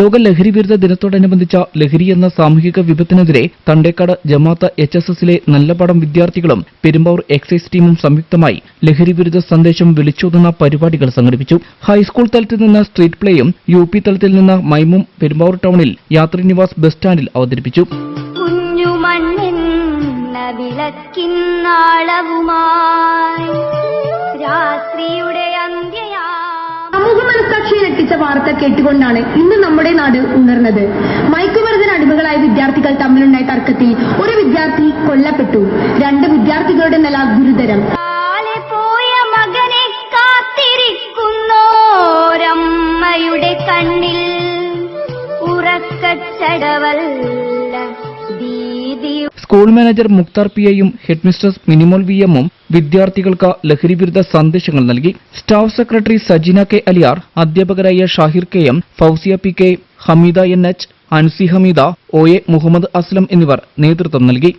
ലോക ലഹരി വിരുദ്ധ ദിനത്തോടനുബന്ധിച്ച ലഹരി എന്ന സാമൂഹിക വിപത്തിനെതിരെ തണ്ടേക്കാട് ജമാഅത്ത് എച്ച് എസ് എസിലെ നല്ലപടം വിദ്യാർത്ഥികളും പെരുമ്പാവൂർ എക്സൈസ് ടീമും സംയുക്തമായി ലഹരി വിരുദ്ധ സന്ദേശം വിളിച്ചോതുന്ന പരിപാടികൾ സംഘടിപ്പിച്ചു. ഹൈസ്കൂൾ തലത്തിൽ നിന്ന് സ്ട്രീറ്റ് പ്ലേയും യു പി തലത്തിൽ നിന്ന് മൈമും പെരുമ്പാവൂർ ടൗണിൽ യാത്രി നിവാസ് ബസ് സ്റ്റാൻഡിൽ അവതരിപ്പിച്ചു. രാത്രിയുടെ വാർത്ത കേട്ടുകൊണ്ടാണ് ഇന്ന് നമ്മുടെ നാട് ഉണർന്നത്. മയക്കുമരുന്നിന് അടിമകളായ വിദ്യാർത്ഥികൾ തമ്മിലുണ്ടായ തർക്കത്തിൽ ഒരു വിദ്യാർത്ഥി കൊല്ലപ്പെട്ടു. രണ്ട് വിദ്യാർത്ഥികളുടെ നില ഗുരുതരം. കണ്ണിൽ ഉറക്കച്ചടവല്ല ഭീതി സ്കൂൾ മാനേജർ മുക്താർ പി എയും ഹെഡ്മിസ്ട്രസ് മിനിമോൾ വി എമ്മും വിദ്യാർത്ഥികൾക്ക് ലഹരിവിരുദ്ധ സന്ദേശങ്ങൾ നൽകി. Staff secretary Sajina K Aliyar അധ്യാപകരായ Shahir K M Fousiya P K Hameeda N H Ansi Hameeda O A Muhammad Aslam എന്നിവർ നേതൃത്വം നൽകി.